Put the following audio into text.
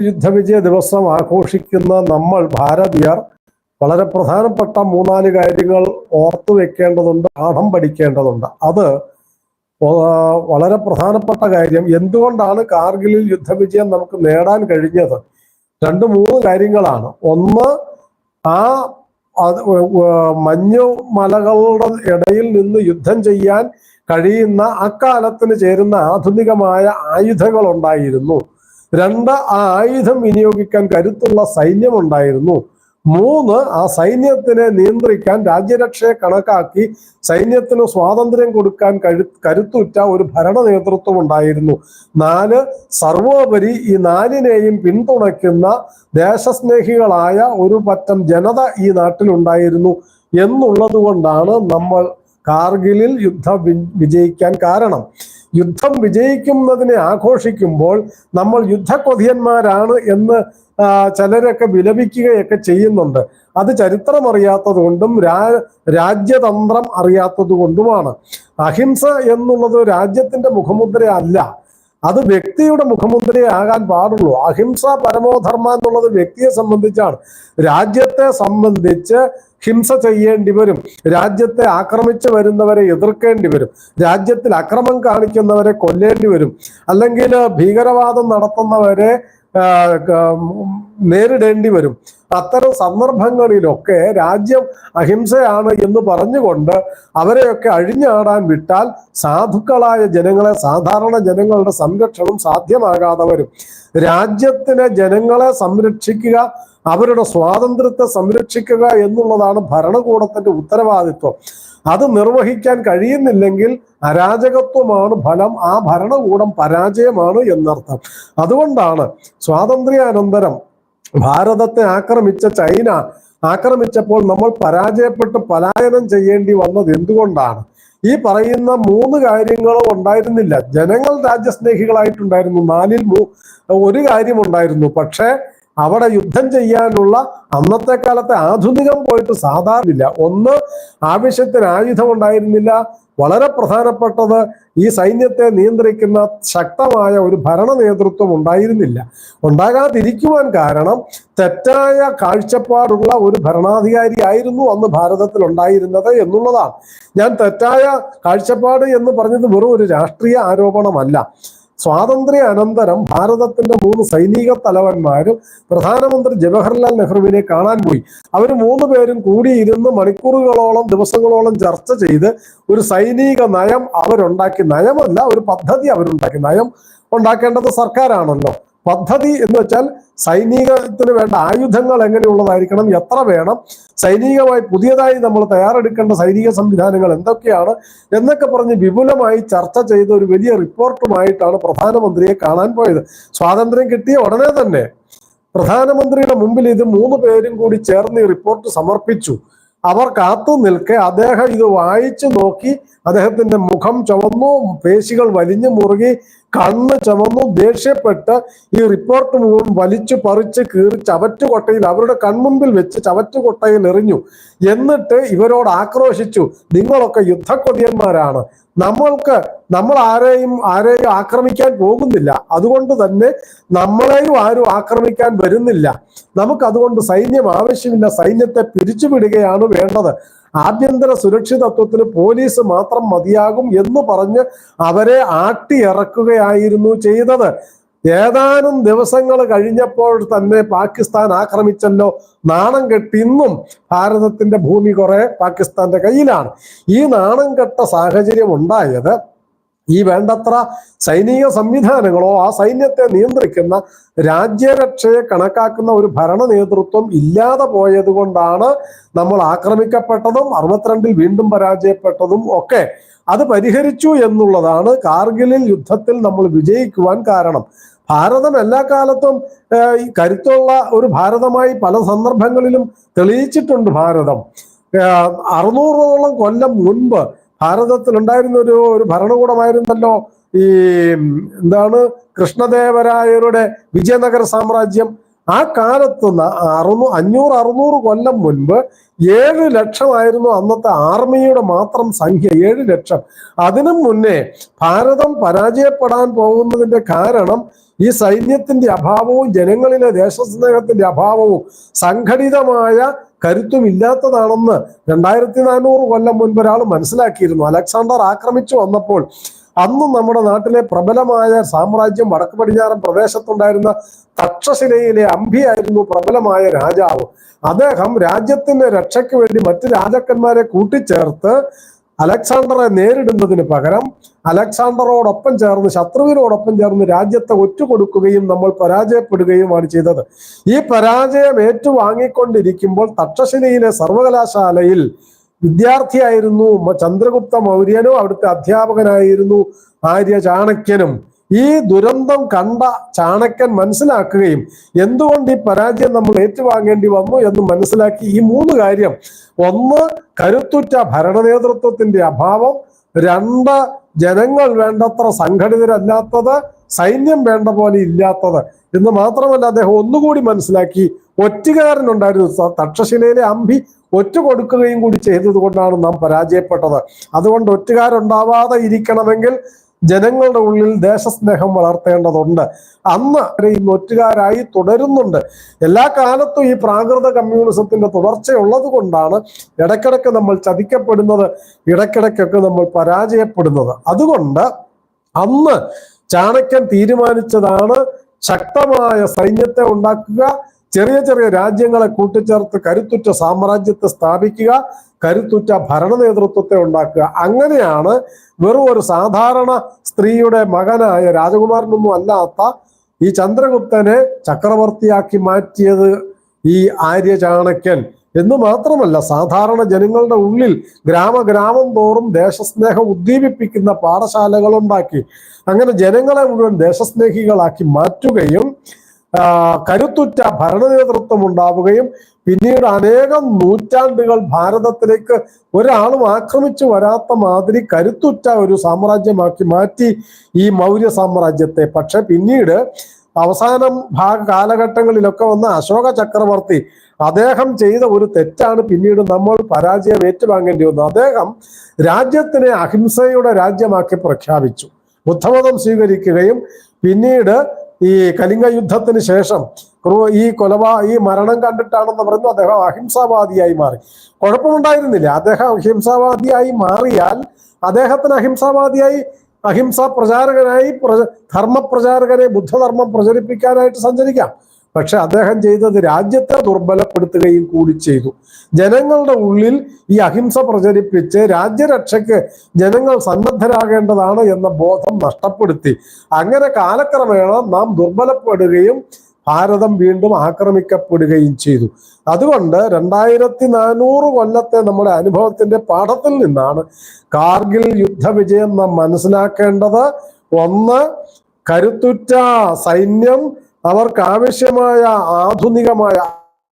യുദ്ധവിജയ ദിവസം ആഘോഷിക്കുന്ന നമ്മൾ ഭാരതീയർ വളരെ പ്രധാനപ്പെട്ട മൂന്നാൽ കാര്യങ്ങൾ ഓർത്തു വെക്കേണ്ടതുണ്ട് പാഠം പഠിക്കേണ്ടതുണ്ട്. അത് വളരെ പ്രധാനപ്പെട്ട കാര്യം എന്തുകൊണ്ടാണ് കാർഗിലിൽ യുദ്ധവിജയം നമുക്ക് നേടാൻ കഴിഞ്ഞത്? രണ്ട് മൂന്ന് കാര്യങ്ങളാണ്. ഒന്ന് ആ മഞ്ഞു മലകളുടെ ഇടയിൽ നിന്ന് യുദ്ധം ചെയ്യാൻ കഴിയുന്ന അക്കാലത്തിന് ചേരുന്ന ആധുനികമായ ആയുധങ്ങൾ ഉണ്ടായിരുന്നു രണ്ട് ആ ആയുധം വിനിയോഗിക്കാൻ കരുത്തുള്ള സൈന്യം ഉണ്ടായിരുന്നു മൂന്ന് ആ സൈന്യത്തിനെ നിയന്ത്രിക്കാൻ രാജ്യരക്ഷയെ കണക്കാക്കി സൈന്യത്തിന് സ്വാതന്ത്ര്യം കൊടുക്കാൻ കരു കരുത്തുറ്റ ഒരു ഭരണ നേതൃത്വം ഉണ്ടായിരുന്നു. നാല് സർവോപരി ഈ നാലിനെയും പിന്തുണയ്ക്കുന്ന ദേശസ്നേഹികളായ ഒരു പറ്റം ജനത ഈ നാട്ടിലുണ്ടായിരുന്നു എന്നുള്ളത് കൊണ്ടാണ് നമ്മൾ കാർഗിലിൽ യുദ്ധം വിജയിക്കാൻ കാരണം. യുദ്ധം വിജയിക്കുന്നതിനെ ആഘോഷിക്കുമ്പോൾ നമ്മൾ യുദ്ധക്കൊതിയന്മാരാണ് എന്ന് ചിലരൊക്കെ വിലപിക്കുകയൊക്കെ ചെയ്യുന്നുണ്ട്. അത് ചരിത്രം അറിയാത്തത് കൊണ്ടും രാ രാജ്യതന്ത്രം അറിയാത്തത് കൊണ്ടുമാണ് അഹിംസ എന്നുള്ളത് രാജ്യത്തിന്റെ മുഖമുദ്ര അല്ല അത് വ്യക്തിയുടെ മുഖമുദ്രയാകാൻ പാടുള്ളൂ. അഹിംസ പരമോധർമ്മ എന്നുള്ളത് വ്യക്തിയെ സംബന്ധിച്ചാണ്. രാജ്യത്തെ സംബന്ധിച്ച് ഹിംസ ചെയ്യേണ്ടി വരും. രാജ്യത്തെ ആക്രമിച്ചു വരുന്നവരെ എതിർക്കേണ്ടി വരും. രാജ്യത്തിൽ അക്രമം കാണിക്കുന്നവരെ കൊല്ലേണ്ടി വരും. അല്ലെങ്കിൽ ഭീകരവാദം നടത്തുന്നവരെ നേരിടേണ്ടി വരും. അത്തരം സന്ദർഭങ്ങളിലൊക്കെ രാജ്യം അഹിംസയാണ് എന്ന് പറഞ്ഞുകൊണ്ട് അവരെയൊക്കെ അഴിഞ്ഞാടാൻ വിട്ടാൽ സാധുക്കളായ ജനങ്ങളെ സാധാരണ ജനങ്ങളുടെ സംരക്ഷണം സാധ്യമാകാതെ വരും. രാജ്യത്തിലെ ജനങ്ങളെ സംരക്ഷിക്കുക അവരുടെ സ്വാതന്ത്ര്യത്തെ സംരക്ഷിക്കുക എന്നുള്ളതാണ് ഭരണകൂടത്തിന്റെ ഉത്തരവാദിത്വം. അത് നിർവഹിക്കാൻ കഴിയുന്നില്ലെങ്കിൽ അരാജകത്വമാണ് ഫലം ആ ഭരണകൂടം പരാജയമാണ് എന്നർത്ഥം. അതുകൊണ്ടാണ് സ്വാതന്ത്ര്യാനന്തരം ഭാരതത്തെ ആക്രമിച്ച ചൈന ആക്രമിച്ചപ്പോൾ നമ്മൾ പരാജയപ്പെട്ട് പലായനം ചെയ്യേണ്ടി വന്നത് എന്തുകൊണ്ടാണ്? ഈ പറയുന്ന മൂന്ന് കാര്യങ്ങളും ഉണ്ടായിരുന്നില്ല. ജനങ്ങൾ രാജ്യസ്നേഹികളായിട്ടുണ്ടായിരുന്നു. നാലിൽ ഒരു കാര്യമുണ്ടായിരുന്നു. പക്ഷേ അവിടെ യുദ്ധം ചെയ്യാനുള്ള അന്നത്തെ കാലത്തെ ആധുനികം പോയിട്ട് സാധാരണയില്ല ഒന്ന് ആവശ്യത്തിന് ആയുധം ഉണ്ടായിരുന്നില്ല. വളരെ പ്രധാനപ്പെട്ടത് ഈ സൈന്യത്തെ നിയന്ത്രിക്കുന്ന ശക്തമായ ഒരു ഭരണ നേതൃത്വം ഉണ്ടായിരുന്നില്ല. ഉണ്ടാകാതിരിക്കുവാൻ കാരണം തെറ്റായ കാഴ്ചപ്പാടുള്ള ഒരു ഭരണാധികാരി ആയിരുന്നു അന്ന് ഭാരതത്തിൽ ഉണ്ടായിരുന്നത് എന്നുള്ളതാണ്. ഞാൻ തെറ്റായ കാഴ്ചപ്പാട് എന്ന് പറഞ്ഞത് വെറും ഒരു രാഷ്ട്രീയ ആരോപണമല്ല. സ്വാതന്ത്ര്യ അനന്തരം ഭാരതത്തിന്റെ മൂന്ന് സൈനിക തലവന്മാരും പ്രധാനമന്ത്രി ജവഹർലാൽ നെഹ്റുവിനെ കാണാൻ പോയി. അവർ മൂന്ന് പേരും കൂടിയിരുന്ന് മണിക്കൂറുകളോളം ദിവസങ്ങളോളം ചർച്ച ചെയ്ത് ഒരു സൈനിക നയം അവരുണ്ടാക്കി. നയമല്ല ഒരു പദ്ധതി അവരുണ്ടാക്കി. നയം ഉണ്ടാക്കേണ്ടത് സർക്കാരാണല്ലോ. പദ്ധതി എന്ന് വെച്ചാൽ സൈനികത്തിന് വേണ്ട ആയുധങ്ങൾ എങ്ങനെയുള്ളതായിരിക്കണം എത്ര വേണം സൈനികമായി പുതിയതായി നമ്മൾ തയ്യാറെടുക്കേണ്ട സൈനിക സംവിധാനങ്ങൾ എന്തൊക്കെയാണ് എന്നൊക്കെ പറഞ്ഞ് വിപുലമായി ചർച്ച ചെയ്ത ഒരു വലിയ റിപ്പോർട്ടുമായിട്ടാണ് പ്രധാനമന്ത്രിയെ കാണാൻ പോയത്. സ്വാതന്ത്ര്യം കിട്ടിയ ഉടനെ തന്നെ പ്രധാനമന്ത്രിയുടെ മുമ്പിൽ ഇത് മൂന്ന് പേരും കൂടി ചേർന്ന് ഈ റിപ്പോർട്ട് സമർപ്പിച്ചു. അവർ കാത്തു നിൽക്കെ അദ്ദേഹം ഇത് വായിച്ചു നോക്കി അദ്ദേഹത്തിന്റെ മുഖം ചുവന്നു പേശികൾ വലിഞ്ഞു മുറുകി കണ്ണ് ചുമന്നു ദേഷ്യപ്പെട്ട് ഈ റിപ്പോർട്ട് മുഴുവൻ വലിച്ചു പറിച്ച് കീറി ചവറ്റുകൊട്ടയിൽ അവരുടെ കൺമുമ്പിൽ വെച്ച് ചവറ്റുകൊട്ടയിൽ എറിഞ്ഞു. എന്നിട്ട് ഇവരോട് ആക്രോശിച്ചു നിങ്ങളൊക്കെ യുദ്ധക്കൊതിയന്മാരാണ്. നമ്മൾക്ക് നമ്മൾ ആരെയും ആരെയും ആക്രമിക്കാൻ പോകുന്നില്ല. അതുകൊണ്ട് തന്നെ നമ്മളെയും ആരും ആക്രമിക്കാൻ വരുന്നില്ല. നമുക്ക് അതുകൊണ്ട് സൈന്യം ആവശ്യമില്ല. സൈന്യത്തെ പിരിച്ചുവിടുകയാണ് വേണ്ടത്. ആഭ്യന്തര സുരക്ഷിതത്വത്തിന് പോലീസ് മാത്രം മതിയാകും എന്ന് പറഞ്ഞ് അവരെ ആട്ടിയിറക്കുകയായിരുന്നു ചെയ്തത്. ഏതാനും ദിവസങ്ങൾ കഴിഞ്ഞപ്പോൾ തന്നെ പാകിസ്ഥാൻ ആക്രമിച്ചല്ലോ. നാണം കെട്ടി ഇന്നും ഭാരതത്തിന്റെ ഭൂമി കുറെ പാകിസ്ഥാന്റെ കയ്യിലാണ്. ഈ നാണം കെട്ട സാഹചര്യം ഉണ്ടായത് ഈ വേണ്ടത്ര സൈനിക സംവിധാനങ്ങളോ ആ സൈന്യത്തെ നിയന്ത്രിക്കുന്ന രാജ്യരക്ഷയെ കണക്കാക്കുന്ന ഒരു ഭരണ നേതൃത്വം ഇല്ലാതെ പോയത് കൊണ്ടാണ് നമ്മൾ ആക്രമിക്കപ്പെട്ടതും അറുപത്തിരണ്ടിൽ വീണ്ടും പരാജയപ്പെട്ടതും ഒക്കെ അത് പരിഹരിച്ചു എന്നുള്ളതാണ് കാർഗിലിൽ യുദ്ധത്തിൽ നമ്മൾ വിജയിക്കുവാൻ കാരണം. ഭാരതം എല്ലാ കാലത്തും കരുത്തുള്ള ഒരു ഭാരതമായി പല സന്ദർഭങ്ങളിലും തെളിയിച്ചിട്ടുണ്ട് ഭാരതം. അറുന്നൂറോളം കൊല്ലം മുൻപ് ഭാരതത്തിൽ ഉണ്ടായിരുന്ന ഒരു ഒരു ഭരണകൂടമായിരുന്നല്ലോ ഈ എന്താണ് കൃഷ്ണദേവരായരുടെ വിജയനഗര സാമ്രാജ്യം. ആ കാലത്ത് അറുന്നൂ അഞ്ഞൂറ് അറുന്നൂറ് കൊല്ലം മുൻപ് ഏഴ് ലക്ഷമായിരുന്നു അന്നത്തെ ആർമിയുടെ മാത്രം സംഖ്യ ഏഴ് ലക്ഷം. അതിനും മുന്നേ ഭാരതം പരാജയപ്പെടാൻ പോകുന്നതിന്റെ കാരണം ഈ സൈന്യത്തിന്റെ അഭാവവും ജനങ്ങളിലെ ദേശസ്നേഹത്തിന്റെ അഭാവവും സംഘടിതമായ കരുത്തും ഇല്ലാത്തതാണെന്ന് രണ്ടായിരത്തി നാനൂറ് കൊല്ലം മുൻപ് ഒരാൾ മനസ്സിലാക്കിയിരുന്നു. അലക്സാണ്ടർ ആക്രമിച്ചു വന്നപ്പോൾ അന്നും നമ്മുടെ നാട്ടിലെ പ്രബലമായ സാമ്രാജ്യം വടക്ക് പടിഞ്ഞാറൻ പ്രദേശത്തുണ്ടായിരുന്ന തക്ഷശിലയിലെ അംബിയായിരുന്നു പ്രബലമായ രാജാവ്. അദ്ദേഹം രാജ്യത്തിന്റെ രക്ഷയ്ക്ക് വേണ്ടി മറ്റ് രാജാക്കന്മാരെ കൂട്ടിച്ചേർത്ത് അലക്സാണ്ടറെ നേരിടുന്നതിന് പകരം അലക്സാണ്ടറോടൊപ്പം ചേർന്ന് ശത്രുവിനോടൊപ്പം ചേർന്ന് രാജ്യത്തെ ഒറ്റുകൊടുക്കുകയും നമ്മൾ പരാജയപ്പെടുകയുമാണ് ചെയ്തത്. ഈ പരാജയം ഏറ്റുവാങ്ങിക്കൊണ്ടിരിക്കുമ്പോൾ തക്ഷശിലയിലെ സർവകലാശാലയിൽ വിദ്യാർത്ഥിയായിരുന്നു ചന്ദ്രഗുപ്ത മൗര്യനും അവിടുത്തെ അധ്യാപകനായിരുന്നു ആര്യ ചാണക്യനും. ഈ ദുരന്തം കണ്ട ചാണക്യൻ മനസ്സിലാക്കുകയും എന്തുകൊണ്ട് ഈ പരാജയം നമ്മൾ ഏറ്റുവാങ്ങേണ്ടി വന്നു എന്ന് മനസ്സിലാക്കി ഈ മൂന്ന് കാര്യം. ഒന്ന് കരുത്തുറ്റ ഭരണ നേതൃത്വത്തിന്റെ അഭാവം. രണ്ട് ജനങ്ങൾ വേണ്ടത്ര സംഘടിതരല്ലാത്തത്. സൈന്യം വേണ്ട പോലെ ഇല്ലാത്തത് എന്ന് മാത്രമല്ല അദ്ദേഹം ഒന്നുകൂടി മനസ്സിലാക്കി ഒറ്റുകാരനുണ്ടായിരുന്നു. തക്ഷശിലയിലെ അമ്പി ഒറ്റ കൊടുക്കുകയും കൂടി ചെയ്തതുകൊണ്ടാണ് നാം പരാജയപ്പെട്ടത്. അതുകൊണ്ട് ഒറ്റുകാരുണ്ടാവാതെ ഇരിക്കണമെങ്കിൽ ജനങ്ങളുടെ ഉള്ളിൽ ദേശസ്നേഹം വളർത്തേണ്ടതുണ്ട്. അന്ന് ഇന്ന് ഒറ്റുകാരായി തുടരുന്നുണ്ട്. എല്ലാ കാലത്തും ഈ പ്രാകൃത കമ്മ്യൂണിസത്തിന്റെ തുടർച്ചയുള്ളത് കൊണ്ടാണ് ഇടയ്ക്കിടയ്ക്ക് നമ്മൾ ചതിക്കപ്പെടുന്നത് ഇടയ്ക്കിടയ്ക്കൊക്കെ നമ്മൾ പരാജയപ്പെടുന്നത്. അതുകൊണ്ട് അന്ന് ചാണക്യൻ തീരുമാനിച്ചതാണ് ശക്തമായ സൈന്യത്തെ ഉണ്ടാക്കുക ചെറിയ ചെറിയ രാജ്യങ്ങളെ കൂട്ടിച്ചേർത്ത് കരുത്തുറ്റ സാമ്രാജ്യത്തെ സ്ഥാപിക്കുക കരുത്തുറ്റ ഭരണ നേതൃത്വത്തെ ഉണ്ടാക്കുക. അങ്ങനെയാണ് വെറും ഒരു സാധാരണ സ്ത്രീയുടെ മകനായ രാജകുമാരനൊന്നും അല്ലാത്ത ഈ ചന്ദ്രഗുപ്തനെ ചക്രവർത്തിയാക്കി മാറ്റിയത് ഈ ആര്യ ചാണക്യൻ എന്ന് മാത്രമല്ല സാധാരണ ജനങ്ങളുടെ ഉള്ളിൽ ഗ്രാമഗ്രാമം തോറും ദേശസ്നേഹം ഉദ്ദീപിപ്പിക്കുന്ന പാഠശാലകൾ ഉണ്ടാക്കി അങ്ങനെ ജനങ്ങളെ മുഴുവൻ ദേശസ്നേഹികളാക്കി മാറ്റുകയും കരുത്തുറ്റ ഭരണ നേതൃത്വം ഉണ്ടാവുകയും പിന്നീട് അനേകം നൂറ്റാണ്ടുകൾ ഭാരതത്തിലേക്ക് ഒരാളും ആക്രമിച്ചു വരാത്ത മാതിരി കരുത്തുറ്റ ഒരു സാമ്രാജ്യമാക്കി മാറ്റി ഈ മൗര്യ സാമ്രാജ്യത്തെ. പക്ഷെ പിന്നീട് അവസാനം ഭാഗ കാലഘട്ടങ്ങളിലൊക്കെ വന്ന അശോക ചക്രവർത്തി അദ്ദേഹം ചെയ്ത ഒരു തെറ്റാണ് പിന്നീട് നമ്മൾ പരാജയം ഏറ്റുവാങ്ങേണ്ടി വന്നത് അദ്ദേഹം രാജ്യത്തിനെ അഹിംസയുടെ രാജ്യമാക്കി പ്രഖ്യാപിച്ചു. ബുദ്ധമതം സ്വീകരിക്കുകയും പിന്നീട് ഈ കലിംഗ യുദ്ധത്തിന് ശേഷം ഈ കൊലപാ ഈ മരണം കണ്ടിട്ടാണെന്ന് പറഞ്ഞു അദ്ദേഹം അഹിംസാവാദിയായി മാറി. കുഴപ്പമുണ്ടായിരുന്നില്ല. അദ്ദേഹം അഹിംസാവാദിയായി മാറിയാൽ അദ്ദേഹത്തിന് അഹിംസാവാദിയായി അഹിംസാ പ്രചാരകനായി പ്ര ധർമ്മപ്രചാരകനെ ബുദ്ധധർമ്മം പ്രചരിപ്പിക്കാനായിട്ട് സഞ്ചരിക്കാം. പക്ഷെ അദ്ദേഹം ചെയ്തത് രാജ്യത്തെ ദുർബലപ്പെടുത്തുകയും കൂടി ചെയ്തു. ജനങ്ങളുടെ ഉള്ളിൽ ഈ അഹിംസ പ്രചരിപ്പിച്ച് രാജ്യരക്ഷയ്ക്ക് ജനങ്ങൾ സന്നദ്ധരാകേണ്ടതാണ് എന്ന ബോധം നഷ്ടപ്പെടുത്തി. അങ്ങനെ കാലക്രമേണ നാം ദുർബലപ്പെടുകയും ഭാരതം വീണ്ടും ആക്രമിക്കപ്പെടുകയും ചെയ്തു. അതുകൊണ്ട് രണ്ടായിരത്തി നാനൂറ് കൊല്ലത്തെ നമ്മുടെ അനുഭവത്തിന്റെ പാഠത്തിൽ നിന്നാണ് കാർഗിൽ യുദ്ധവിജയം നാം മനസ്സിലാക്കേണ്ടത്. ഒന്ന് കരുത്തുറ്റ സൈന്യം അവർക്ക് ആവശ്യമായ ആധുനികമായ